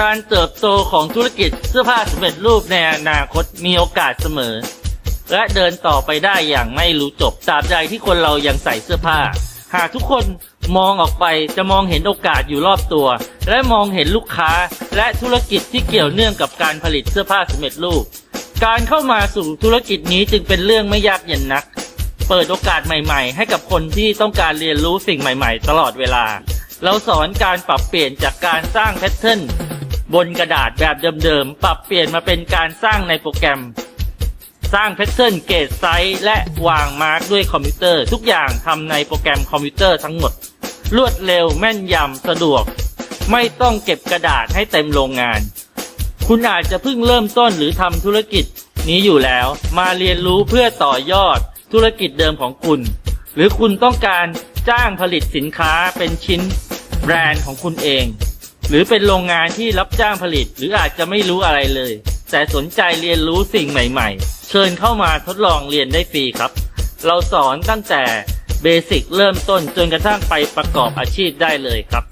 การเติบโตของธุรกิจเสื้อผ้าสำเร็จรูปในอนาคตมีโอกาสเสมอ และเดินต่อไปได้อย่างไม่รู้จบตราบใดที่คนเรายังใส่เสื้อผ้า หากทุกคนมองออกไปจะมองเห็นโอกาสอยู่รอบตัว และมองเห็นลูกค้า และธุรกิจที่เกี่ยวเนื่องกับการผลิตเสื้อผ้าสำเร็จรูป การเข้ามาสู่ธุรกิจนี้จึงเป็นเรื่องไม่ยากเย็นนัก เปิดโอกาสใหม่ ๆ ให้กับคนที่ต้องการเรียนรู้สิ่งใหม่ ๆ ตลอดเวลา เราสอนการปรับเปลี่ยนจากการสร้างแพทเทิร์น บนกระดาษแบบเดิมๆ ปรับเปลี่ยนมาเป็นการสร้างในโปรแกรม สร้างแพทเทิร์นเกรดไซส์และวางมาร์กด้วยคอมพิวเตอร์ ทุกอย่างทำในโปรแกรมคอมพิวเตอร์ทั้งหมด รวดเร็วแม่นยำสะดวก ไม่ต้องเก็บกระดาษให้เต็มโรงงาน คุณอาจจะเพิ่งเริ่มต้นหรือทำธุรกิจนี้อยู่แล้ว มาเรียนรู้เพื่อต่อยอดธุรกิจเดิมของคุณ หรือคุณต้องการจ้างผลิตสินค้าเป็นชิ้นแบรนด์ของคุณเอง หรือเป็นโรงงานที่รับจ้างผลิต หรืออาจจะไม่รู้อะไรเลย แต่สนใจเรียนรู้สิ่งใหม่ๆ เชิญเข้ามาทดลองเรียนได้ฟรีครับ เราสอนตั้งแต่เบสิกเริ่มต้นจนกระทั่งไปประกอบอาชีพได้เลยครับ